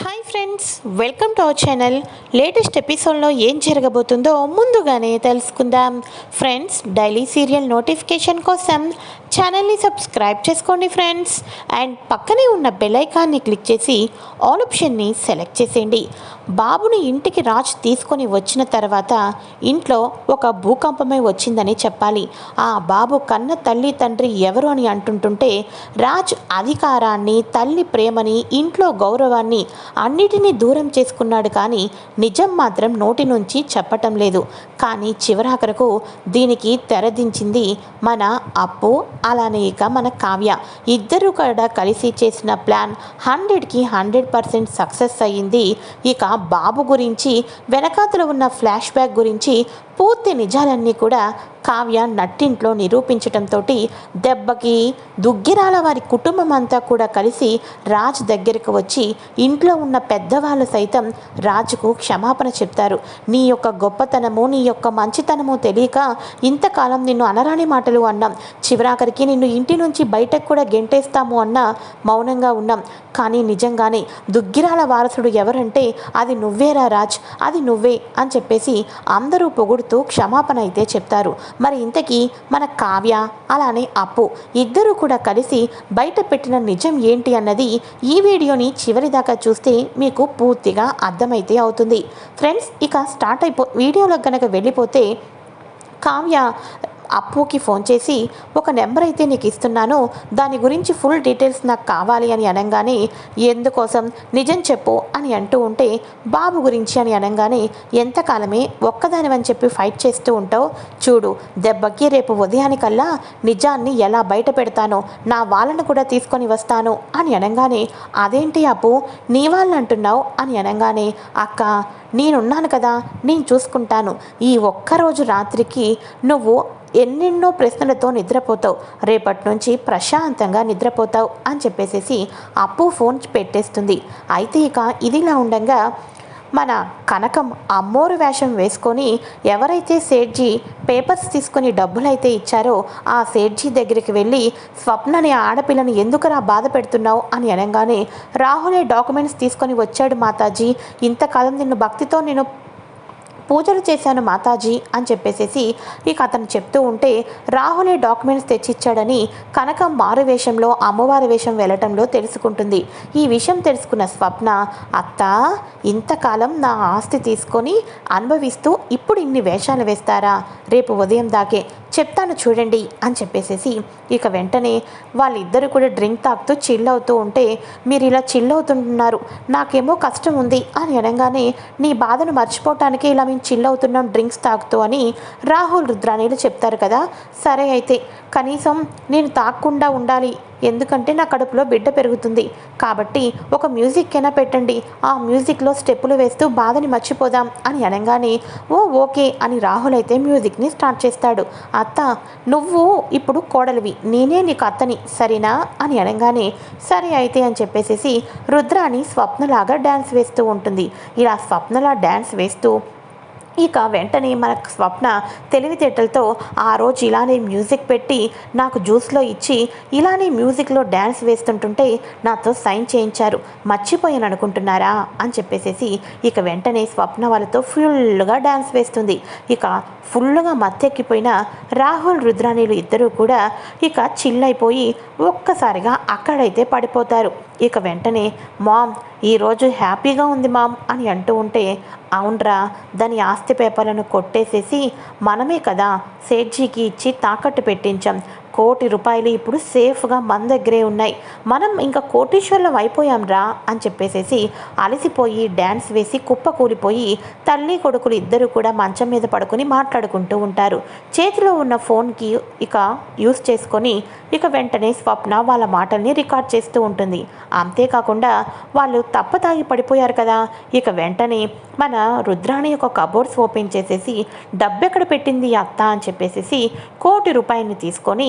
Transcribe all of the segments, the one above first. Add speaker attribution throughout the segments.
Speaker 1: Hi friends welcome to our channel latest ఎపిసోడ్లో ఏం జరగబోతుందో ముందుగానే తెలుసుకుందాం. ఫ్రెండ్స్ డైలీ సీరియల్ నోటిఫికేషన్ కోసం ఛానల్ని సబ్స్క్రైబ్ చేసుకోండి ఫ్రెండ్స్ అండ్ పక్కనే ఉన్న బెలైకాన్ని క్లిక్ చేసి ఆల్ ఆప్షన్ని సెలెక్ట్ చేసేయండి. బాబుని ఇంటికి రాజ్ తీసుకొని వచ్చిన తర్వాత ఇంట్లో ఒక భూకంపమే వచ్చిందని చెప్పాలి. ఆ బాబు కన్న తల్లి తండ్రి ఎవరు అని అంటుంటుంటే రాజ్ అధికారాన్ని తల్లి ప్రేమని ఇంట్లో గౌరవాన్ని అన్నిటినీ దూరం చేసుకున్నాడు కానీ నిజం మాత్రం నోటి నుంచి చెప్పటం లేదు. కానీ చివరాఖరకు దీనికి తెరదించింది మన అప్పు అలానే ఇక మన కావ్య. ఇద్దరు కూడా కలిసి చేసిన ప్లాన్ హండ్రెడ్కి హండ్రెడ్ పర్సెంట్ సక్సెస్ అయ్యింది. ఇక బాబు గురించి వెనకాతలో ఉన్న ఫ్లాష్ బ్యాక్ గురించి పూర్తి నిజాలన్నీ కూడా కావ్య నట్టింట్లో నిరూపించటంతో దెబ్బకి దుగ్గిరాల వారి కుటుంబం అంతా కూడా కలిసి రాజ్ దగ్గరికి వచ్చి ఇంట్లో ఉన్న పెద్దవాళ్ళు సైతం రాజుకు క్షమాపణ చెప్తారు. నీ యొక్క గొప్పతనము నీ యొక్క మంచితనము తెలియక ఇంతకాలం నిన్ను అనరాని మాటలు అన్నాం. చివరాఖరికి నిన్ను ఇంటి నుంచి బయటకు కూడా గెంటేస్తాము అన్న మౌనంగా ఉన్నాం. కానీ నిజంగానే దుగ్గిరాల వారసుడు ఎవరంటే అది నువ్వేరా రాజ్? అది నువ్వే అని చెప్పేసి అందరూ పొగుడుతూ క్షమాపణ అయితే చెప్తారు. మరి ఇంతకీ మన కావ్య అలానే అప్పు ఇద్దరూ కూడా కలిసి బయట పెట్టిన నిజం ఏంటి అన్నది ఈ వీడియోని చివరి దాకా చూస్తే మీకు పూర్తిగా అర్థమైతే అవుతుంది. ఫ్రెండ్స్ ఇక స్టార్ట్ అయిపో వీడియోలో కనుక వెళ్ళిపోతే కావ్య అప్పుకి ఫోన్ చేసి ఒక నెంబర్ అయితే నీకు ఇస్తున్నాను దాని గురించి ఫుల్ డీటెయిల్స్ నాకు కావాలి అని అనగానే ఎందుకోసం? నిజం చెప్పు అని అంటూ ఉంటే బాబు గురించి అని అనగానే ఎంతకాలమే ఒక్కదానివని చెప్పి ఫైట్ చేస్తూ ఉంటావు? చూడు దెబ్బకి రేపు ఉదయానికల్లా నిజాన్ని ఎలా బయట పెడతానో నా వాళ్ళను కూడా తీసుకొని వస్తాను అని అనగానే అదేంటి అప్పు నీ వాళ్ళు అంటున్నావు అని అనగానే అక్క నేనున్నాను కదా నేను చూసుకుంటాను. ఈ ఒక్కరోజు రాత్రికి నువ్వు ఎన్నెన్నో ప్రశ్నలతో నిద్రపోతావు. రేపటి నుంచి ప్రశాంతంగా నిద్రపోతావు అని చెప్పేసేసి అప్పు ఫోన్ పెట్టేస్తుంది. అయితే ఇక ఇదిలా ఉండగా మన కనకం అమ్మోరు వేషం వేసుకొని ఎవరైతే సేట్జీ పేపర్స్ తీసుకొని డబ్బులు అయితే ఇచ్చారో ఆ సేట్జీ దగ్గరికి వెళ్ళి స్వప్నని ఆడపిల్లని ఎందుకురా బాధ పెడుతున్నావు అని అనగానే రాహులే డాక్యుమెంట్స్ తీసుకొని వచ్చాడు మాతాజీ. ఇంతకాలం నిన్ను భక్తితో నేను పూజలు చేశాను మాతాజీ అని చెప్పేసేసి ఇక అతను చెప్తూ ఉంటే రాహులే డాక్యుమెంట్స్ తెచ్చిచ్చాడని కనకం మారు వేషంలో అమ్మవారి వేషం వెళ్ళటంలో తెలుసుకుంటుంది. ఈ విషయం తెలుసుకున్న స్వప్న అత్త ఇంతకాలం నా ఆస్తి తీసుకొని అనుభవిస్తూ ఇప్పుడు ఇన్ని వేషాలు వేస్తారా? రేపు ఉదయం దాకే చెప్తాను చూడండి అని చెప్పేసేసి ఇక వెంటనే వాళ్ళిద్దరూ కూడా డ్రింక్ తాగుతూ చిల్ అవుతూ ఉంటే మీరు ఇలా చిల్ అవుతుంటున్నారు నాకేమో కష్టం ఉంది అని అనగానే నీ బాధను మర్చిపోవటానికి ఇలా మీ మేము చిల్ అవుతున్నాం డ్రింక్స్ తాగుతూ అని రాహుల్ రుద్రానీలు చెప్తారు కదా. సరే అయితే కనీసం నేను తాగకుండా ఉండాలి. ఎందుకంటే నా కడుపులో బిడ్డ పెరుగుతుంది. కాబట్టి ఒక మ్యూజిక్ అయినా పెట్టండి. ఆ మ్యూజిక్లో స్టెప్పులు వేస్తూ బాధని మర్చిపోదాం అని అనగానే ఓ ఓకే అని రాహుల్ అయితే మ్యూజిక్ని స్టార్ట్ చేస్తాడు. అత్త నువ్వు ఇప్పుడు కోడలివి. నేనే నీకు అత్తని. సరేనా? అని అనగానే సరే అయితే అని చెప్పేసేసి రుద్రాని స్వప్నలాగా డ్యాన్స్ వేస్తూ ఉంటుంది. ఇలా స్వప్నలా డ్యాన్స్ వేస్తూ ఇక వెంటనే మన స్వప్న తెలివితేటలతో ఆ రోజు ఇలానే మ్యూజిక్ పెట్టి నాకు జ్యూస్లో ఇచ్చి ఇలానే మ్యూజిక్లో డ్యాన్స్ వేస్తుంటుంటే నాతో సైన్ చేయించారు. మర్చిపోయాను అనుకుంటున్నారా అని చెప్పేసేసి ఇక వెంటనే స్వప్న వాళ్ళతో ఫుల్గా డ్యాన్స్ వేస్తుంది. ఇక ఫుల్గా మత్తెక్కిపోయిన రాహుల్ రుద్రాణిలు ఇద్దరూ కూడా ఇక చిల్లైపోయి ఒక్కసారిగా అక్కడైతే పడిపోతారు. ఇక వెంటనే మామ్ ఈరోజు హ్యాపీగా ఉంది మామ్ అని అంటూ ఉంటే అవునరా దాని ఆస్తి పేపర్లను కొట్టేసేసి మనమే కదా సేట్జీకి ఇచ్చి తాకట్టు పెట్టించాం. కోటి రూపాయలు ఇప్పుడు సేఫ్గా మన దగ్గరే ఉన్నాయి. మనం ఇంకా కోటీశ్వర్లం అయిపోయాం రా అని చెప్పేసేసి అలసిపోయి డ్యాన్స్ వేసి కుప్ప కూలిపోయి తల్లి కొడుకులు ఇద్దరు కూడా మంచం మీద పడుకొని మాట్లాడుకుంటూ ఉంటారు. చేతిలో ఉన్న ఫోన్కి ఇక యూస్ చేసుకొని ఇక వెంటనే స్వప్న వాళ్ళ మాటల్ని రికార్డ్ చేస్తూ ఉంటుంది. అంతేకాకుండా వాళ్ళు తప్పతాగి పడిపోయారు కదా. ఇక వెంటనే మన రుద్రాణి యొక్క కబోర్డ్స్ ఓపెన్ చేసేసి డబ్బెక్కడ పెట్టింది అత్త? అని చెప్పేసేసి కోటి రూపాయలని తీసుకొని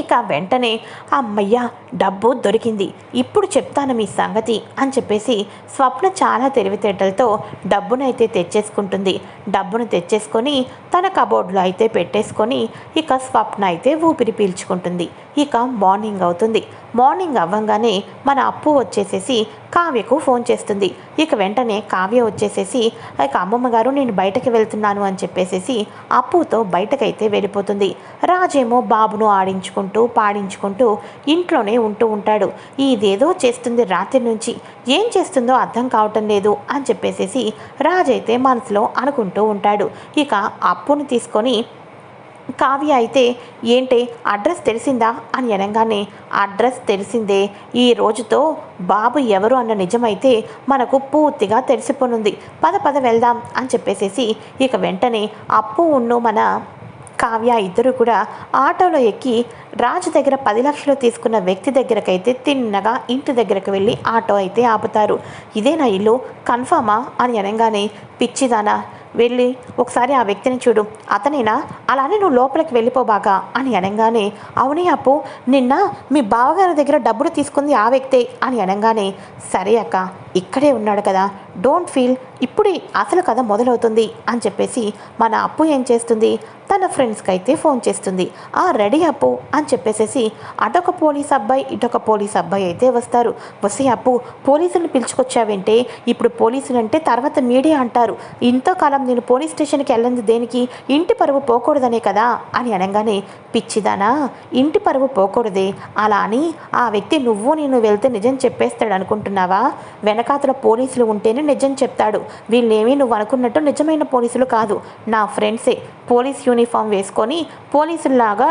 Speaker 1: ఇక వెంటనే అమ్మయ్య డబ్బు దొరికింది. ఇప్పుడు చెప్తాను మీ సంగతి అని చెప్పేసి స్వప్న చాలా తెలివితేటలతో డబ్బునైతే తెచ్చేసుకుంటుంది. డబ్బును తెచ్చేసుకొని తన కబోర్డ్లో అయితే పెట్టేసుకొని ఇక స్వప్న అయితే ఊపిరి పీల్చుకుంటుంది. ఇక మార్నింగ్ అవుతుంది. మార్నింగ్ అవ్వంగానే మన అప్పు వచ్చేసేసి కావ్యకు ఫోన్ చేస్తుంది. ఇక వెంటనే కావ్య వచ్చేసేసి ఇక అమ్మమ్మ గారు నేను బయటకి వెళ్తున్నాను అని చెప్పేసేసి అప్పుతో బయటకైతే వెళ్ళిపోతుంది. రాజేమో బాబును ఆడించుకుంటూ పాడించుకుంటూ ఇంట్లోనే ఉంటూ ఉంటాడు. ఇదేదో చేస్తుంది రాత్రి నుంచి. ఏం చేస్తుందో అర్థం కావటం లేదు అని చెప్పేసేసి రాజైతే మనసులో అనుకుంటూ ఉంటాడు. ఇక అప్పును తీసుకొని కావ్య అయితే ఏంటే అడ్రస్ తెలిసిందా? అని అనగానే అడ్రస్ తెలిసిందే. ఈ రోజుతో బాబు ఎవరు అన్న నిజమైతే మనకు పూర్తిగా తెలిసిపోనుంది. పద పద వెళ్దాం అని చెప్పేసేసి ఇక వెంటనే అప్పు ఉన్ను మన కావ్య ఇద్దరు కూడా ఆటోలో ఎక్కి రాజు దగ్గర పది లక్షలు తీసుకున్న వ్యక్తి దగ్గరకైతే తిన్నగా ఇంటి దగ్గరకు వెళ్ళి ఆటో అయితే ఆపుతారు. ఇదే నా ఇల్లు? కన్ఫామా? అని అనగానే పిచ్చిదానా వెళ్ళి ఒకసారి ఆ వ్యక్తిని చూడు. అతనేనా? అలానే నువ్వు లోపలికి వెళ్ళిపోబాగా అని అనగానే అవునే అప్పు నిన్న మీ బావగారి దగ్గర డబ్బులు తీసుకుంది ఆ వ్యక్తే అని అనగానే సరే అక్క ఇక్కడే ఉన్నాడు కదా డోంట్ ఫీల్ ఇప్పుడే అసలు కథ మొదలవుతుంది అని చెప్పేసి మన అప్పు ఏం చేస్తుంది? తన ఫ్రెండ్స్కి అయితే ఫోన్ చేస్తుంది. ఆ రెడీ అప్పు అని చెప్పేసేసి అటొక పోలీస్ అబ్బాయి ఇటొక పోలీస్ అబ్బాయి అయితే వస్తారు. వస్తే అప్పు పోలీసులను పిలుచుకొచ్చావంటే? ఇప్పుడు పోలీసులు అంటే తర్వాత మీడియా అంటారు. ఇంతకాలం నేను పోలీస్ స్టేషన్కి వెళ్ళింది దేనికి? ఇంటి పరువు పోకూడదనే కదా? అని అనగానే పిచ్చిదానా ఇంటి పరువు పోకూడదే. అలా అని ఆ వ్యక్తి నువ్వు నేను వెళ్తే నిజం చెప్పేస్తాడు అనుకుంటున్నావా వెనకాతల పోలీసులు ఉంటేనే నిజం చెప్తాడు. వీళ్ళేమీ నువ్వు అనుకున్నట్టు నిజమైన పోలీసులు కాదు. నా ఫ్రెండ్సే. పోలీస్ యూనిఫామ్ వేసుకొని పోలీసుల్లాగా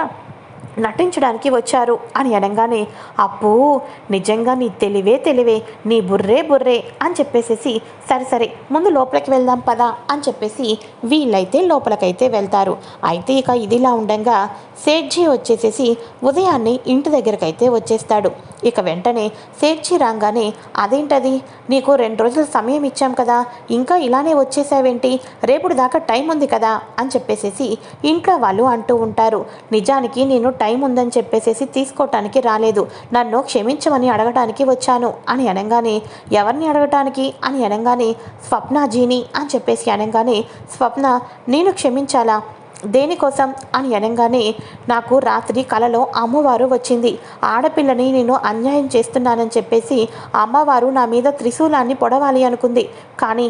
Speaker 1: నటించడానికి వచ్చారు. అని అనగానే అప్పు నిజంగా నీ తెలివే తెలివే నీ బుర్రే బుర్రే అని చెప్పేసేసి సరే సరే ముందు లోపలికి వెళ్దాం పదా అని చెప్పేసి వీళ్ళైతే లోపలికైతే వెళ్తారు. అయితే ఇక ఇదిలా ఉండంగా సేట్జీ వచ్చేసేసి ఉదయాన్నే ఇంటి దగ్గరకైతే వచ్చేస్తాడు. ఇక వెంటనే సేట్జీ రాగానే అదేంటది? నీకు రెండు రోజులు సమయం ఇచ్చాం కదా ఇంకా ఇలానే వచ్చేసావేంటి? రేపుడు దాకా టైం ఉంది కదా అని చెప్పేసేసి ఇంట్లో వాళ్ళు అంటూ ఉంటారు. నిజానికి నేను టైం ఉందని చెప్పేసేసి తీసుకోవటానికి రాలేదు. నన్ను క్షమించమని అడగటానికి వచ్చాను అని అనగానే ఎవరిని అడగటానికి? అని అనగానే స్వప్నాజీని అని చెప్పేసి అనగానే స్వప్న నేను క్షమించాలా? దేనికోసం? అని అనగానే నాకు రాత్రి కలలో అమ్మవారు వచ్చింది. ఆడపిల్లని నేను అన్యాయం చేస్తున్నానని చెప్పేసి అమ్మవారు నా మీద త్రిశూలాన్ని పొడవాలి అనుకుంది. కానీ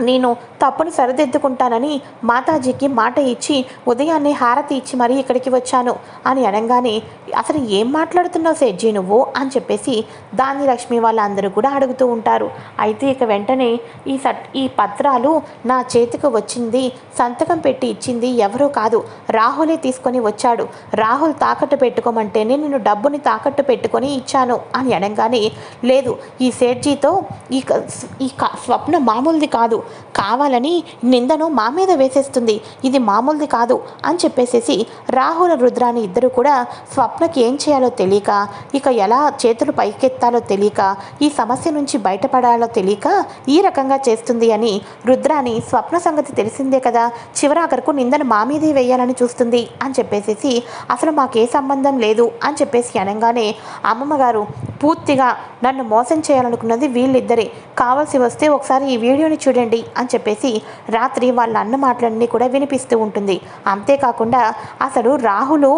Speaker 1: నేను తప్పుని సరిదిద్దుకుంటానని మాతాజీకి మాట ఇచ్చి ఉదయాన్నే హారతి ఇచ్చి మరీ ఇక్కడికి వచ్చాను అని అనగానే అసలు ఏం మాట్లాడుతున్నావు సెజ్జీ నువ్వు? అని చెప్పేసి దాని లక్ష్మి వాళ్ళందరూ కూడా అడుగుతూ ఉంటారు. అయితే ఇక వెంటనే ఈ సట్ ఈ పత్రాలు నా చేతికి వచ్చింది సంతకం పెట్టి ఇచ్చింది ఎవరో కాదు రాహులే తీసుకొని వచ్చాడు. రాహుల్ తాకట్టు పెట్టుకోమంటేనే నేను డబ్బుని తాకట్టు పెట్టుకొని ఇచ్చాను అని అనగానే లేదు ఈ సేట్జీతో ఈ క- ఈ స్వప్న మామూలుది కాదు. కావాలని నిందను మా మీద వేసేస్తుంది. ఇది మామూలుది కాదు అని చెప్పేసేసి రాహుల రుద్రాని ఇద్దరు కూడా స్వప్నకి ఏం చేయాలో తెలియక ఇక ఎలా చేతులు పైకెత్తాలో తెలియక ఈ సమస్య నుంచి బయటపడాలో తెలియక ఈ రకంగా చేస్తుంది అని రుద్రాని స్వప్న సంగతి తెలిసిందే కదా. చివరాఖరకు నిందను మా మీదే వేయాలని చూస్తుంది అని చెప్పేసేసి అసలు మాకే సంబంధం లేదు అని చెప్పేసి అనగానే అమ్మమ్మ గారు పూర్తిగా నన్ను మోసం చేయాలనుకున్నది వీళ్ళిద్దరే. కావాల్సి వస్తే ఒకసారి ఈ వీడియోని చూడండి. అని చెప్పేసి రాత్రి వాళ్ళ అన్న మాటలన్నీ కూడా వినిపిస్తూ ఉంటుంది. అంతేకాకుండా అసలు రాహులు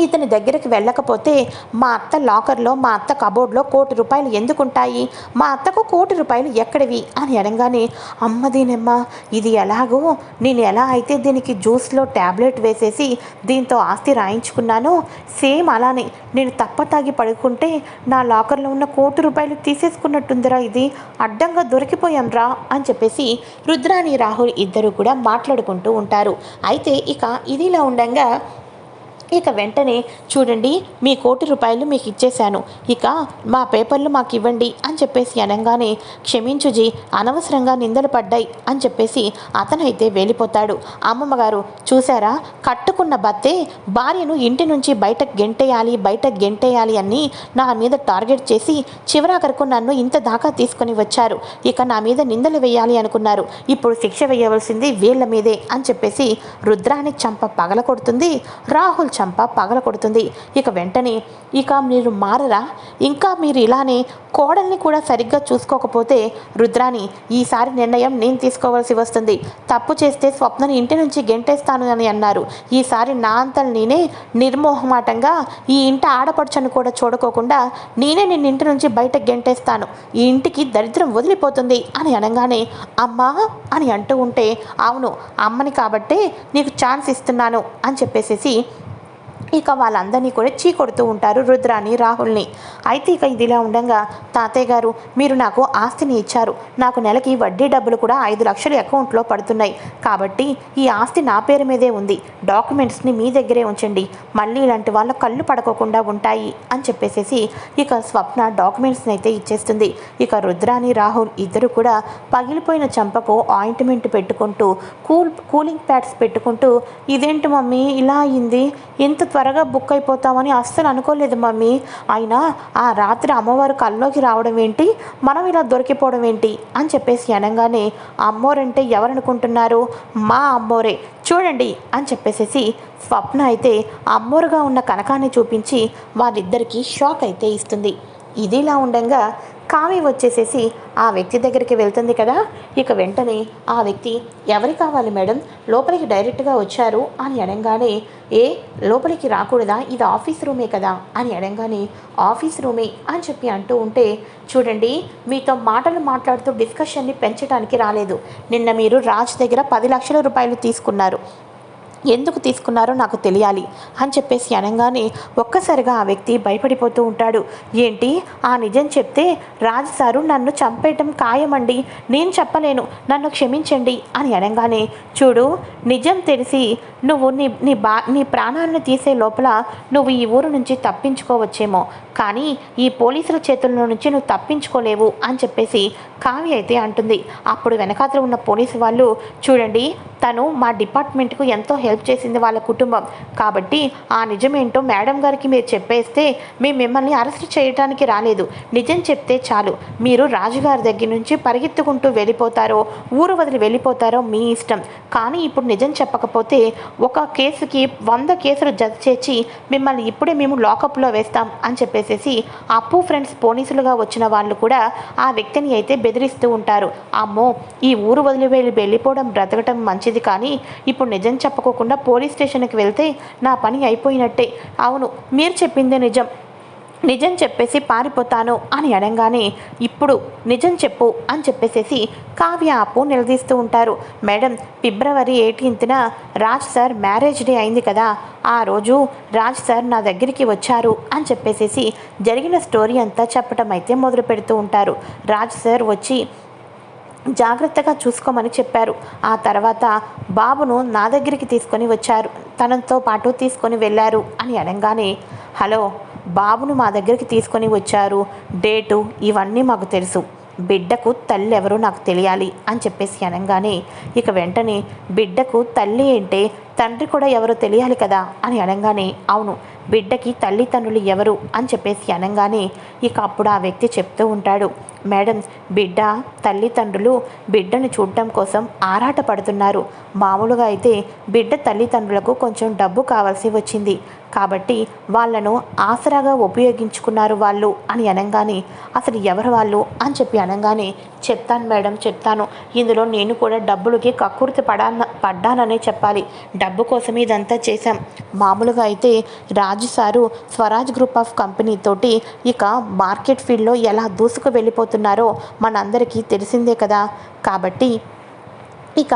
Speaker 1: ఇతని దగ్గరికి వెళ్ళకపోతే మా అత్త లాకర్లో మా అత్త కబోర్డ్లో కోటి రూపాయలు ఎందుకుంటాయి? మా అత్తకు కోటి రూపాయలు ఎక్కడివి? అని అనగానే అమ్మ దీనమ్మా ఇది ఎలాగో? నేను ఎలా అయితే దీనికి జ్యూస్లో ట్యాబ్లెట్ వేసేసి దీంతో ఆస్తి రాయించుకున్నానో సేమ్ అలానే నేను తప్పతాగి పడుకుంటే నా లాకర్లో ఉన్న కోటి రూపాయలు తీసేసుకున్నట్టుందిరా ఇది. అడ్డంగా దొరికిపోయాం రా అని చెప్పేసి రుద్రాని రాహుల్ ఇద్దరు కూడా మాట్లాడుకుంటూ ఉంటారు. అయితే ఇక ఇదిలా ఉండంగా ఇక వెంటనే చూడండి మీ కోటి రూపాయలు మీకు ఇచ్చేశాను. ఇక మా పేపర్లు మాకు ఇవ్వండి అని చెప్పేసి అనగానే క్షమించుజీ అనవసరంగా నిందలు పడ్డాయి అని చెప్పేసి అతనైతే వెళ్ళిపోతాడు అమ్మమ్మగారు చూశారా? చూసారా కట్టుకున్న భర్తే భార్యను ఇంటి నుంచి బయట గెంటేయాలి బయట గెంటేయాలి అని నా మీద టార్గెట్ చేసి చివరాఖరకు నన్ను ఇంత దాకా తీసుకొని వచ్చారు. ఇక నా మీద నిందలు వేయాలి అనుకున్నారు. ఇప్పుడు శిక్ష వేయవలసింది వీళ్ళ మీదే అని చెప్పేసి రుద్రాని చంప పగల కొడుతుంది రాహుల్ చంప పగల కొడుతుంది ఇక వెంటనే ఇక మీరు మారరా? ఇంకా మీరు ఇలానే కోడల్ని కూడా సరిగ్గా చూసుకోకపోతే రుద్రాని ఈసారి నిర్ణయం నేను తీసుకోవాల్సి వస్తుంది. తప్పు చేస్తే స్వప్నని ఇంటి నుంచి గెంటేస్తాను అని అన్నారు. ఈసారి నా అంతలు నేనే నిర్మోహమాటంగా ఈ ఇంటి ఆడపడుచను కూడా చూడకోకుండా నేనే నిన్న ఇంటి నుంచి బయట గెంటేస్తాను. ఈ ఇంటికి దరిద్రం వదిలిపోతుంది అని అనగానే అమ్మా అని అంటూ ఉంటే అవును అమ్మని కాబట్టే నీకు ఛాన్స్ ఇస్తున్నాను అని చెప్పేసేసి ఇక వాళ్ళందరినీ కూడా చీ కొడుతూ ఉంటారు రుద్రాని రాహుల్ని. అయితే ఇక ఇదిలా ఉండగా తాతయ్య గారు మీరు నాకు ఆస్తిని ఇచ్చారు. నాకు నెలకి వడ్డీ డబ్బులు కూడా ఐదు లక్షలు అకౌంట్లో పడుతున్నాయి. కాబట్టి ఈ ఆస్తి నా పేరు మీదే ఉంది. డాక్యుమెంట్స్ని మీ దగ్గరే ఉంచండి. మళ్ళీ ఇలాంటి వాళ్ళ కళ్ళు పడకోకుండా ఉంటాయి అని చెప్పేసేసి ఇక స్వప్న డాక్యుమెంట్స్ని అయితే ఇచ్చేస్తుంది. ఇక రుద్రాని రాహుల్ ఇద్దరు కూడా పగిలిపోయిన చంపకు ఆయింట్మెంట్ పెట్టుకుంటూ కూల్ కూలింగ్ ప్యాడ్స్ పెట్టుకుంటూ ఇదేంటి మమ్మీ ఇలా అయింది? ఎంత త్వరగా బుక్ అయిపోతామని అస్సలు అనుకోలేదు మమ్మీ. అయినా ఆ రాత్రి అమ్మవారు కల్లోకి రావడం ఏంటి? మనం ఇలా దొరికిపోవడం ఏంటి? అని చెప్పేసి అనగానే అమ్మోరంటే ఎవరనుకుంటున్నారు? మా అమ్మోరే. చూడండి అని చెప్పేసేసి స్వప్న అయితే అమ్మోరుగా ఉన్న కనకాన్ని చూపించి వాళ్ళిద్దరికీ షాక్ అయితే ఇస్తుంది. ఇదిలా ఉండగా కావి వచ్చేసేసి ఆ వ్యక్తి దగ్గరికి వెళ్తుంది కదా. ఇక వెంటనే ఆ వ్యక్తి ఎవరి కావాలి మేడం? లోపలికి డైరెక్ట్గా వచ్చారు? అని అనగానే ఏ లోపలికి రాకూడదా? ఇది ఆఫీస్ రూమే కదా? అని అనగానే ఆఫీస్ రూమే అని చెప్పి అంటూ ఉంటే చూడండి మీతో మాటలు మాట్లాడుతూ డిస్కషన్ని పెంచడానికి రాలేదు. నిన్న మీరు రాజ్ దగ్గర పది లక్షల రూపాయలు తీసుకున్నారు. ఎందుకు తీసుకున్నారో నాకు తెలియాలి అని చెప్పేసి అనగానే ఒక్కసారిగా ఆ వ్యక్తి భయపడిపోతూ ఉంటాడు. ఏంటి? ఆ నిజం చెప్తే రాజు సారు నన్ను చంపేయటం ఖాయమండి. నేను చెప్పలేను. నన్ను క్షమించండి అని అనగానే చూడు నిజం తెలిసి నువ్వు నీ నీ బా నీ ప్రాణాలను తీసే లోపల నువ్వు ఈ ఊరు నుంచి తప్పించుకోవచ్చేమో. కానీ ఈ పోలీసుల చేతుల్లో నుంచి నువ్వు తప్పించుకోలేవు అని చెప్పేసి కావి అయితే అంటుంది. అప్పుడు వెనకాతల ఉన్న పోలీసు వాళ్ళు చూడండి తను మా డిపార్ట్మెంట్కు ఎంతో హెల్ప్ చేసింది వాళ్ళ కుటుంబం. కాబట్టి ఆ నిజమేంటో మేడం గారికి మీరు చెప్పేస్తే మేము మిమ్మల్ని అరెస్ట్ చేయడానికి రాలేదు. నిజం చెప్తే చాలు. మీరు రాజుగారి దగ్గర నుంచి పరిగెత్తుకుంటూ వెళ్ళిపోతారో ఊరు వదిలి వెళ్ళిపోతారో మీ ఇష్టం. కానీ ఇప్పుడు నిజం చెప్పకపోతే ఒక కేసుకి వంద కేసులు జత చేర్చి మిమ్మల్ని ఇప్పుడే మేము లాకప్లో వేస్తాం అని చెప్పేసి చేసేసి అప్పు ఫ్రెండ్స్ పోలీసులుగా వచ్చిన వాళ్ళు కూడా ఆ వ్యక్తిని అయితే బెదిరిస్తూ ఉంటారు. అమ్మో ఈ ఊరు వదిలి వెళ్ళి వెళ్ళిపోవడం బ్రతకటం మంచిది కానీ ఇప్పుడు నిజం చెప్పకోకుండా పోలీస్ స్టేషన్కి వెళ్తే నా పని అయిపోయినట్టే. అవును మీరు చెప్పిందే నిజం. నిజం చెప్పేసి పారిపోతాను అని అనగానే ఇప్పుడు నిజం చెప్పు అని చెప్పేసేసి కావ్య అప్పు నిలదీస్తూ ఉంటారు. మేడం ఫిబ్రవరి ఎయిటీన్త్న రాజ్ సార్ మ్యారేజ్ డే అయింది కదా ఆ రోజు రాజ్ సార్ నా దగ్గరికి వచ్చారు అని చెప్పేసేసి జరిగిన స్టోరీ అంతా చెప్పటం అయితే మొదలు పెడుతూ ఉంటారు. రాజ్ సార్ వచ్చి జాగ్రత్తగా చూసుకోమని చెప్పారు. ఆ తర్వాత బాబును నా దగ్గరికి తీసుకొని వచ్చారు. తనతో పాటు తీసుకొని వెళ్ళారు అని అనగానే హలో బాబును మా దగ్గరికి తీసుకొని వచ్చారు. డేటు ఇవన్నీ మాకు తెలుసు. బిడ్డకు తల్లి ఎవరో నాకు తెలియాలి అని చెప్పేసి అనగానే ఇక వెంటనే బిడ్డకు తల్లి అంటే తండ్రి కూడా ఎవరో తెలియాలి కదా అని అనగానే అవును బిడ్డకి తల్లిదండ్రులు ఎవరు అని చెప్పేసి అనగానే ఇక అప్పుడు ఆ వ్యక్తి చెప్తూ ఉంటాడు. మేడం బిడ్డ తల్లిదండ్రులు బిడ్డను చూడటం కోసం ఆరాట పడుతున్నారు మామూలుగా అయితే బిడ్డ తల్లిదండ్రులకు కొంచెం డబ్బు కావాల్సి వచ్చింది. కాబట్టి వాళ్ళను ఆసరాగా ఉపయోగించుకున్నారు వాళ్ళు అని అనగానే అసలు ఎవరు వాళ్ళు? అని చెప్పి అనగానే చెప్తాను మేడం చెప్తాను. ఇందులో నేను కూడా డబ్బులకి కక్కుర్తి పడా పడ్డాననే చెప్పాలి. డబ్బు కోసం ఇదంతా చేశాం. మామూలుగా అయితే Raju sir Swaraj group of company తోటి ఇక మార్కెట్ ఫీల్డ్లో ఎలా దూసుకు వెళ్ళిపోతున్నారో మనందరికీ తెలిసిందే కదా. కాబట్టి ఇక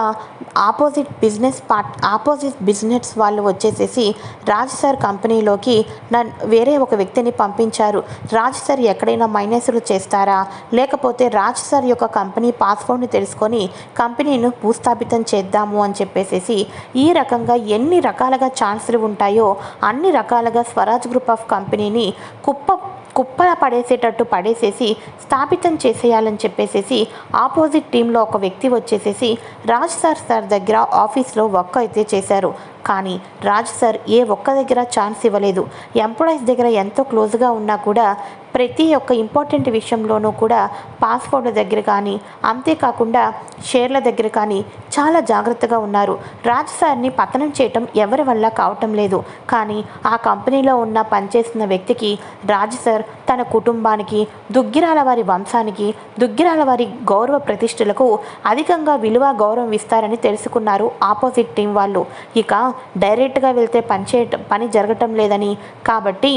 Speaker 1: opposite business part opposite business వాళ్ళు వచ్చేసేసి రాజ్ సార్ కంపెనీలోకి నన్ను వేరే ఒక వ్యక్తిని పంపించారు. రాజ్ సార్ ఎక్కడైనా మైనస్లు చేస్తారా? లేకపోతే రాజ్ సార్ యొక్క కంపెనీ పాస్వర్డ్ని తెలుసుకొని కంపెనీను భూస్థాపితం చేద్దాము అని చెప్పేసేసి ఈ రకంగా ఎన్ని రకాలుగా ఛాన్సులు ఉంటాయో అన్ని రకాలుగా స్వరాజ్ గ్రూప్ ఆఫ్ కంపెనీని కుప్ప కుప్పల పడేసేటట్టు పడేసేసి స్థాపితం చేసేయాలని చెప్పేసేసి ఆపోజిట్ టీంలో ఒక వ్యక్తి వచ్చేసేసి రాజ్ సార్ సార్ దగ్గర ఆఫీస్లో వర్క్ అయితే చేశారు. కానీ రాజ్ సార్ ఏ ఒక్క దగ్గర ఛాన్స్ ఇవ్వలేదు. ఎంప్లాయీస్ దగ్గర ఎంతో క్లోజ్గా ఉన్నా కూడా ప్రతి ఒక్క ఇంపార్టెంట్ విషయంలోనూ కూడా పాస్పోర్ట్ల దగ్గర కానీ అంతేకాకుండా షేర్ల దగ్గర కానీ చాలా జాగ్రత్తగా ఉన్నారు. రాజ్ సార్ని పతనం చేయటం ఎవరి వల్ల కావటం లేదు. కానీ ఆ కంపెనీలో ఉన్న పనిచేస్తున్న వ్యక్తికి రాజ్ సార్ తన కుటుంబానికి దుగ్గిరాల వారి వంశానికి దుగ్గిరాల వారి గౌరవ ప్రతిష్టలకు అధికంగా విలువ గౌరవం ఇస్తారని తెలుసుకున్నారు ఆపోజిట్ టీం వాళ్ళు. ఇక డైరెక్ట్గా వెళ్తే పని చేయటం పని జరగటం లేదని. కాబట్టి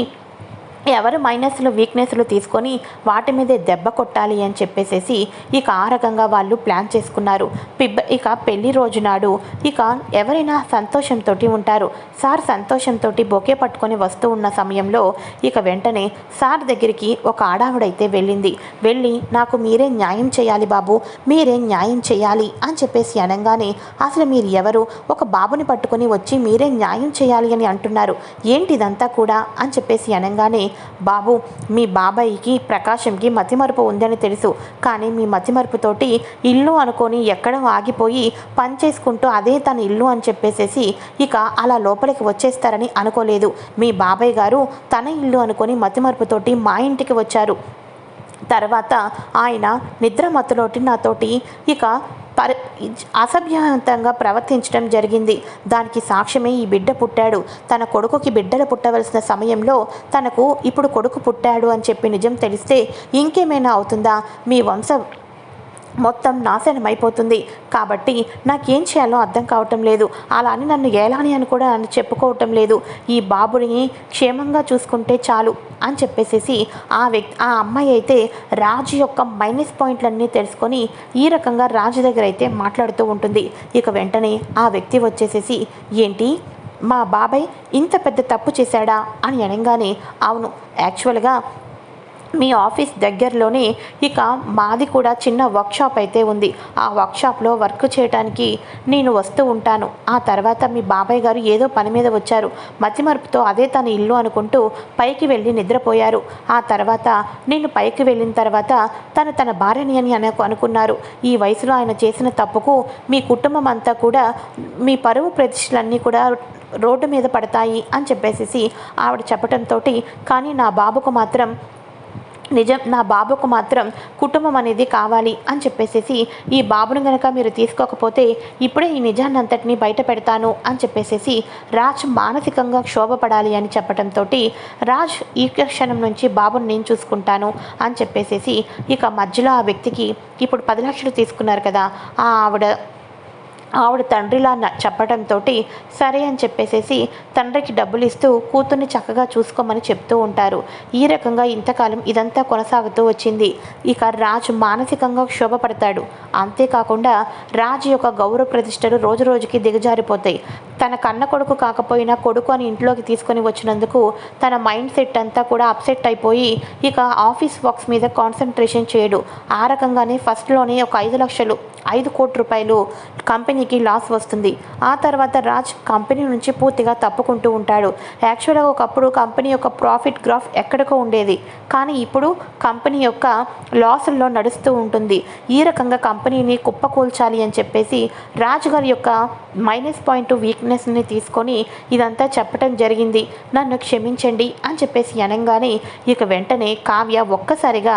Speaker 1: ఎవరు మైనస్లు వీక్నెస్లు తీసుకొని వాటి మీదే దెబ్బ కొట్టాలి అని చెప్పేసేసి ఇక ఆ రకంగా వాళ్ళు ప్లాన్ చేసుకున్నారు. పిబ్బ ఇక పెళ్ళి రోజు నాడు ఇక ఎవరైనా సంతోషంతో ఉంటారు. సార్ సంతోషంతో బొకే పట్టుకొని వస్తూ ఉన్న సమయంలో ఇక వెంటనే సార్ దగ్గరికి ఒక ఆడావిడైతే వెళ్ళింది. వెళ్ళి నాకు మీరే న్యాయం చేయాలి బాబు మీరే న్యాయం చేయాలి అని చెప్పేసి అనగానే అసలు మీరు ఎవరు? ఒక బాబుని పట్టుకొని వచ్చి మీరే న్యాయం చేయాలి అని అంటున్నారు. ఏంటిదంతా కూడా? అని చెప్పేసి అనగానే బాబు మీ బాబాయికి ప్రకాశంకి మతిమరుపు ఉందని తెలుసు. కానీ మీ మతిమరుపుతోటి ఇల్లు అనుకొని ఎక్కడ ఆగిపోయి పని చేసుకుంటూ అదే తన ఇల్లు అని చెప్పేసేసి ఇక అలా లోపలికి వచ్చేస్తారని అనుకోలేదు. మీ బాబాయ్ గారు తన ఇల్లు అనుకొని మతిమరుపుతోటి మా ఇంటికి వచ్చారు. తర్వాత ఆయన నిద్ర మత్తులోటి నాతోటి ఇక పరి అసభ్యవంతంగా ప్రవర్తించడం జరిగింది. దానికి సాక్ష్యమే ఈ బిడ్డ పుట్టాడు. తన కొడుకుకి బిడ్డలు పుట్టవలసిన సమయంలో తనకు ఇప్పుడు కొడుకు పుట్టాడు అని చెప్పి నిజం తెలిస్తే ఇంకేమైనా అవుతుందా? మీ వంశ మొత్తం నాశనం అయిపోతుంది. కాబట్టి నాకేం చేయాలో అర్థం కావటం లేదు. అలా అని నన్ను ఏలాని అని కూడా నన్ను చెప్పుకోవటం లేదు. ఈ బాబుని క్షేమంగా చూసుకుంటే చాలు అని చెప్పేసేసి ఆ వ్యక్తి ఆ అమ్మాయి అయితే రాజు యొక్క మైనస్ పాయింట్లన్నీ తెలుసుకొని ఈ రకంగా రాజు దగ్గర అయితే మాట్లాడుతూ ఉంటుంది. ఇక వెంటనే ఆ వ్యక్తి వచ్చేసేసి ఏంటి? మా బాబాయ్ ఇంత పెద్ద తప్పు చేశాడా? అని అనగానే అవును యాక్చువల్గా మీ ఆఫీస్ దగ్గరలోనే ఇక మాది కూడా చిన్న వర్క్షాప్ అయితే ఉంది. ఆ వర్క్షాప్లో వర్క్ చేయడానికి నేను వస్తూ ఉంటాను. ఆ తర్వాత మీ బాబాయ్ గారు ఏదో పని మీద వచ్చారు. మతిమరుపుతో అదే తన ఇల్లు అనుకుంటూ పైకి వెళ్ళి నిద్రపోయారు. ఆ తర్వాత నేను పైకి వెళ్ళిన తర్వాత తను తన భార్యని అని అనకు అనుకున్నారు. ఈ వయసులో ఆయన చేసిన తప్పుకు మీ కుటుంబం అంతా కూడా మీ పరువు ప్రతిష్టలన్నీ కూడా రోడ్డు మీద పడతాయి అని చెప్పేసి ఆవిడ చెప్పడంతో కానీ నా బాబుకు మాత్రం నిజం నా బాబుకు మాత్రం కుటుంబం అనేది కావాలి అని చెప్పేసేసి ఈ బాబును గనక మీరు తీసుకోకపోతే ఇప్పుడే ఈ నిజాన్ని అంతటిని బయట పెడతాను అని చెప్పేసేసి రాజ్ మానసికంగా క్షోభపడాలి అని చెప్పడంతో రాజ్ ఈ క్షణం నుంచి బాబుని నేను చూసుకుంటాను అని చెప్పేసేసి ఇక మధ్యలో ఆ వ్యక్తికి ఇప్పుడు పది లక్షలు తీసుకున్నారు కదా ఆ ఆవిడ ఆవిడ తండ్రిలా చెప్పడంతో సరే అని చెప్పేసేసి తండ్రికి డబ్బులు ఇస్తూ కూతుర్ని చక్కగా చూసుకోమని చెప్తూ ఉంటారు. ఈ రకంగా ఇంతకాలం ఇదంతా కొనసాగుతూ వచ్చింది. ఇక రాజు మానసికంగా క్షోభపడతాడు. అంతేకాకుండా రాజు యొక్క గౌరవ ప్రతిష్టలు రోజు రోజుకి దిగజారిపోతాయి. తన కన్న కొడుకు కాకపోయినా కొడుకు అని ఇంట్లోకి తీసుకొని వచ్చినందుకు తన మైండ్ సెట్ అంతా కూడా అప్సెట్ అయిపోయి ఇక ఆఫీస్ వర్క్స్ మీద కాన్సన్ట్రేషన్ చేయడు. ఆ రకంగానే ఫస్ట్లోనే ఒక ఐదు లక్షలు ఐదు కోట్ల రూపాయలు కంపెనీకి లాస్ వస్తుంది. ఆ తర్వాత రాజ్ కంపెనీ నుంచి పూర్తిగా తప్పుకుంటూ ఉంటాడు. యాక్చువల్గా ఒకప్పుడు కంపెనీ యొక్క ప్రాఫిట్ గ్రాఫ్ ఎక్కడికో ఉండేది. కానీ ఇప్పుడు కంపెనీ యొక్క లాసుల్లో నడుస్తూ ఉంటుంది. ఈ రకంగా కంపెనీని కుప్పకూల్చాలి అని చెప్పేసి రాజు గారి యొక్క మైనస్ పాయింట్ వీక్నెస్ని తీసుకొని ఇదంతా చెప్పటం జరిగింది. నన్ను క్షమించండి అని చెప్పేసి అనగానే ఇక వెంటనే కావ్య ఒక్కసారిగా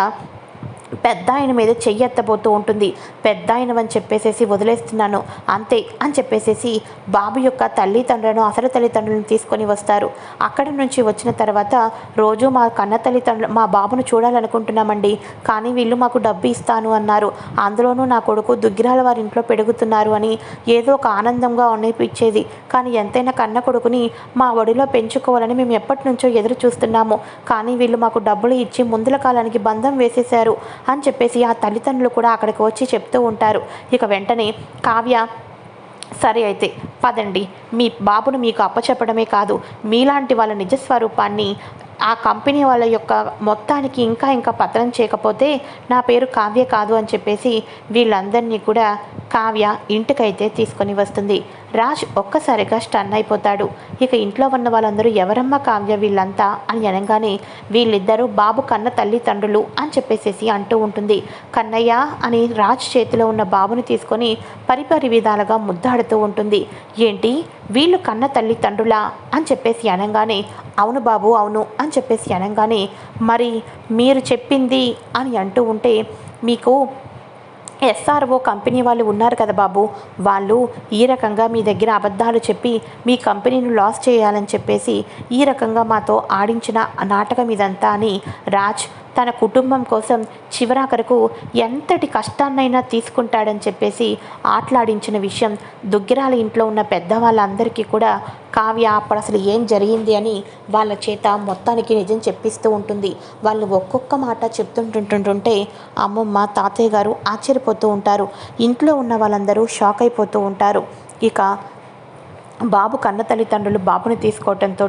Speaker 1: పెద్ద ఆయన మీద చెయ్యెత్తబోతూ ఉంటుంది. పెద్ద ఆయనవని చెప్పేసేసి వదిలేస్తున్నాను. అంతే అని చెప్పేసేసి బాబు యొక్క తల్లిదండ్రులను అసలు తల్లిదండ్రులను తీసుకొని వస్తారు. అక్కడ నుంచి వచ్చిన తర్వాత రోజు మా కన్న తల్లిదండ్రులు మా బాబును చూడాలనుకుంటున్నామండి. కానీ వీళ్ళు మాకు డబ్బు ఇస్తాను అన్నారు. అందులోనూ నా కొడుకు దుగ్గిరాల వారి ఇంట్లో పెరుగుతున్నారు అని ఏదో ఒక ఆనందంగా అనిపించేది కానీ ఎంతైనా కన్న కొడుకుని మా ఒడిలో పెంచుకోవాలని మేము ఎప్పటి నుంచో ఎదురు చూస్తున్నాము. కానీ వీళ్ళు మాకు డబ్బులు ఇచ్చి ముందుల కాలానికి బంధం వేసేశారు. అని చెప్పేసి ఆ తల్లిదండ్రులు కూడా అక్కడికి వచ్చి చెప్తూ ఉంటారు. ఇక వెంటనే కావ్య సరే అయితే పదండి. మీ బాబును మీకు అప్పచెప్పడమే కాదు మీలాంటి వాళ్ళ నిజస్వరూపాన్ని ఆ కంపెనీ వాళ్ళ యొక్క మొత్తానికి ఇంకా ఇంకా పతనం చేయకపోతే నా పేరు కావ్య కాదు అని చెప్పేసి వీళ్ళందరినీ కూడా కావ్య ఇంటికైతే తీసుకొని వస్తుంది. రాజ్ ఒక్కసారిగా స్టన్ అయిపోతాడు. ఇక ఇంట్లో ఉన్న వాళ్ళందరూ ఎవరమ్మ కావ్య వీళ్ళంతా? అని అనగానే వీళ్ళిద్దరూ బాబు కన్న తల్లిదండ్రులు అని చెప్పేసేసి అంటూ ఉంటుంది. కన్నయ్య అని రాజ్ చేతిలో ఉన్న బాబుని తీసుకొని పరిపరి విధాలుగా ముద్దాడుతూ ఉంటుంది. ఏంటి? వీళ్ళు కన్న తల్లిదండ్రులా? అని చెప్పేసి అనగానే అవును బాబు అవును అని చెప్పేసి అనగానే మరి మీరు చెప్పింది అని అంటూ ఉంటే మీకు ఎస్ఆర్ఓ కంపెనీ వాళ్ళు ఉన్నారు కదా బాబు. వాళ్ళు ఈ రకంగా మీ దగ్గర అబద్ధాలు చెప్పి మీ కంపెనీని లాస్ చేయాలని చెప్పేసి ఈ రకంగా మాతో ఆడించిన నాటకం ఇదంతా అని రాజ్ తన కుటుంబం కోసం చివరాఖరకు ఎంతటి కష్టాన్నైనా తీసుకుంటాడని చెప్పేసి ఆటలాడించిన విషయం దుగ్గిరాల ఇంట్లో ఉన్న పెద్దవాళ్ళందరికీ కూడా కావ్య అప్పుడు అసలు ఏం జరిగింది అని వాళ్ళ చేత మొత్తానికి నిజం చెప్పిస్తూ ఉంటుంది. వాళ్ళు ఒక్కొక్క మాట చెప్తుంటుంటుంటుంటే అమ్మమ్మ తాతయ్య గారు ఆశ్చర్యపోతూ ఉంటారు. ఇంట్లో ఉన్న వాళ్ళందరూ షాక్ అయిపోతూ ఉంటారు. ఇక బాబు కన్న తల్లిదండ్రులు బాబుని తీసుకోవటంతో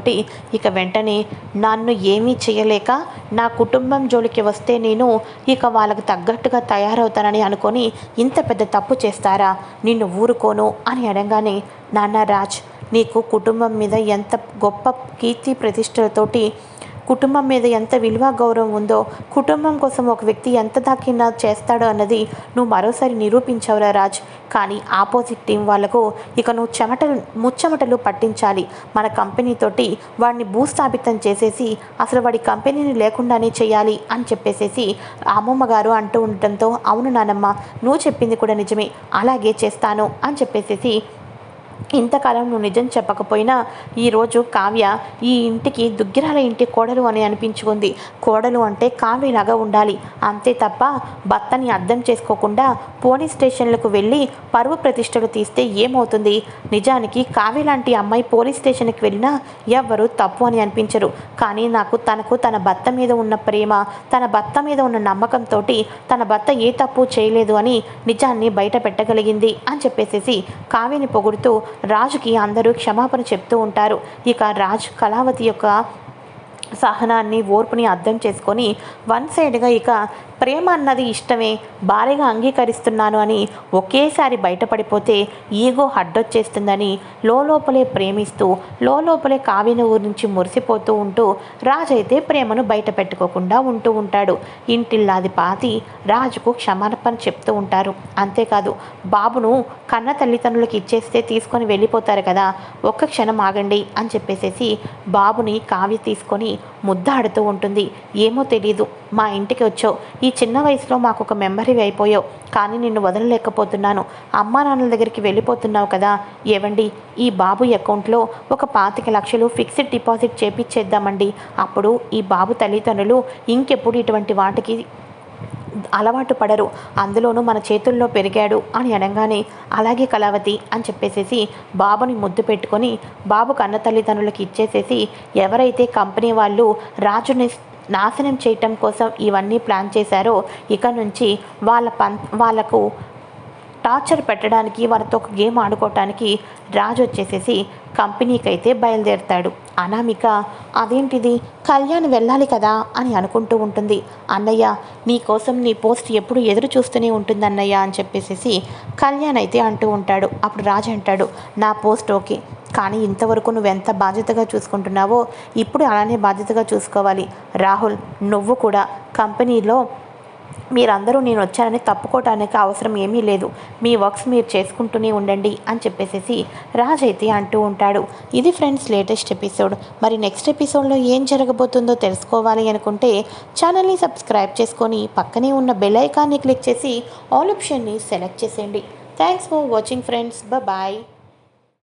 Speaker 1: ఇక వెంటనే నన్ను ఏమీ చేయలేక నా కుటుంబం జోలికి వస్తే నేను ఇక వాళ్ళకి తగ్గట్టుగా తయారవుతానని అనుకొని ఇంత పెద్ద తప్పు చేస్తారా? నిన్ను ఊరుకోను అని అడగానే నాన్న రాజ్ నీకు కుటుంబం మీద ఎంత గొప్ప కీర్తి ప్రతిష్టలతోటి కుటుంబం మీద ఎంత విలువ గౌరవం ఉందో కుటుంబం కోసం ఒక వ్యక్తి ఎంత దాకినా చేస్తాడో అన్నది నువ్వు మరోసారి నిరూపించావురా రాజ్. కానీ ఆపోజిట్ టీం వాళ్ళకు ఇక నువ్వు చెమటలు ముచ్చమటలు పట్టించాలి. మన కంపెనీతోటి వాడిని భూస్థాపితం చేసేసి అసలు వాడి కంపెనీని లేకుండానే చేయాలి అని చెప్పేసేసి అమ్మమ్మ గారు అంటూ ఉండటంతో అవును నానమ్మ నువ్వు చెప్పింది కూడా నిజమే అలాగే చేస్తాను అని చెప్పేసేసి ఇంతకాలం నువ్వు నిజం చెప్పకపోయినా ఈరోజు కావ్య ఈ ఇంటికి దుగ్గిరాల ఇంటి కోడలు అని అనిపించుకుంది. కోడలు అంటే కావ్యలాగా ఉండాలి. అంతే తప్ప భర్తని అర్థం చేసుకోకుండా పోలీస్ స్టేషన్లకు వెళ్ళి పరువు ప్రతిష్టలు తీస్తే ఏమవుతుంది? నిజానికి కావ్య లాంటి అమ్మాయి పోలీస్ స్టేషన్కి వెళ్ళినా ఎవ్వరూ తప్పు అని అనిపించరు. కానీ నాకు తనకు తన భర్త మీద ఉన్న ప్రేమ తన భర్త మీద ఉన్న నమ్మకంతో తన భర్త ఏ తప్పు చేయలేదు అని నిజాన్ని బయట పెట్టగలిగింది అని చెప్పేసేసి కావ్యని పొగుడుతూ రాజుకి అందరూ క్షమాపణ చెప్తూ ఉంటారు. ఇక రాజ్ కళావతి యొక్క సహనాన్ని ఓర్పుని అర్థం చేసుకొని వన్ సైడ్గా ఇక ప్రేమ అన్నది ఇష్టమే భారీగా అంగీకరిస్తున్నాను అని ఒకేసారి బయటపడిపోతే ఈగో హడ్డొచ్చేస్తుందని లోపలే ప్రేమిస్తూ లోపలే కావ్యను గురించి మురిసిపోతూ ఉంటూ రాజు అయితే ప్రేమను బయట పెట్టుకోకుండా ఉంటూ ఉంటాడు. ఇంటిల్లాది పాతి రాజుకు క్షమాపణ చెప్తూ ఉంటారు. అంతేకాదు బాబును కన్న తల్లిదండ్రులకు ఇచ్చేస్తే తీసుకొని వెళ్ళిపోతారు కదా ఒక్క క్షణం ఆగండి అని చెప్పేసేసి బాబుని కావ్య తీసుకొని ముద్దాడుతూ ఉంటుంది. ఏమో తెలీదు. మా ఇంటికి వచ్చావు. ఈ చిన్న వయసులో మాకు ఒక మెంబరీ అయిపోయావు. కానీ నిన్ను వదలలేకపోతున్నాను. అమ్మా నాన్నల దగ్గరికి వెళ్ళిపోతున్నావు కదా. ఏవండి? ఈ బాబు అకౌంట్లో ఒక పాతిక లక్షలు ఫిక్స్డ్ డిపాజిట్ చేపించేద్దామండి అప్పుడు ఈ బాబు తల్లిదండ్రులు ఇంకెప్పుడు ఇటువంటి వాటికి అలవాటు పడరు. అందులోనూ మన చేతుల్లో పెరిగాడు అని అనగానే అలాగే కళావతి అని చెప్పేసేసి బాబుని ముద్దు పెట్టుకొని బాబు కన్న తల్లిదండ్రులకి ఇచ్చేసేసి ఎవరైతే కంపెనీ వాళ్ళు రాజుని నాశనం చేయటం కోసం ఇవన్నీ ప్లాన్ చేశారో ఇక నుంచి వాళ్ళ పం వాళ్ళకు టార్చర్ పెట్టడానికి వారితో ఒక గేమ్ ఆడుకోవటానికి రాజు వచ్చేసేసి కంపెనీకి అయితే బయలుదేరుతాడు. అనామిక అదేంటిది? కళ్యాణ్ వెళ్ళాలి కదా? అని అనుకుంటూ ఉంటుంది. అన్నయ్య నీ కోసం నీ పోస్ట్ ఎప్పుడు ఎదురు చూస్తూనే ఉంటుంది అన్నయ్య అని చెప్పేసి కళ్యాణ్ అయితే అంటూ ఉంటాడు. అప్పుడు రాజు అంటాడు నా పోస్ట్ ఓకే కానీ ఇంతవరకు నువ్వు ఎంత బాధ్యతగా చూసుకుంటున్నావో ఇప్పుడు అలానే బాధ్యతగా చూసుకోవాలి. రాహుల్ నువ్వు కూడా కంపెనీలో మీరందరూ నేను వచ్చానని తప్పుకోవటానికి అవసరం ఏమీ లేదు. మీ వర్క్స్ మీరు చేసుకుంటూనే ఉండండి అని చెప్పేసి రాజ్ అయితే అంటూ ఉంటాడు. ఇది ఫ్రెండ్స్ లేటెస్ట్ ఎపిసోడ్. మరి నెక్స్ట్ ఎపిసోడ్లో ఏం జరగబోతుందో తెలుసుకోవాలి అనుకుంటే ఛానల్ని సబ్స్క్రైబ్ చేసుకొని పక్కనే ఉన్న బెల్ ఐకాన్ని క్లిక్ చేసి ఆల్ ఆప్షన్ని సెలెక్ట్ చేసేయండి. Thanks for watching friends. Bye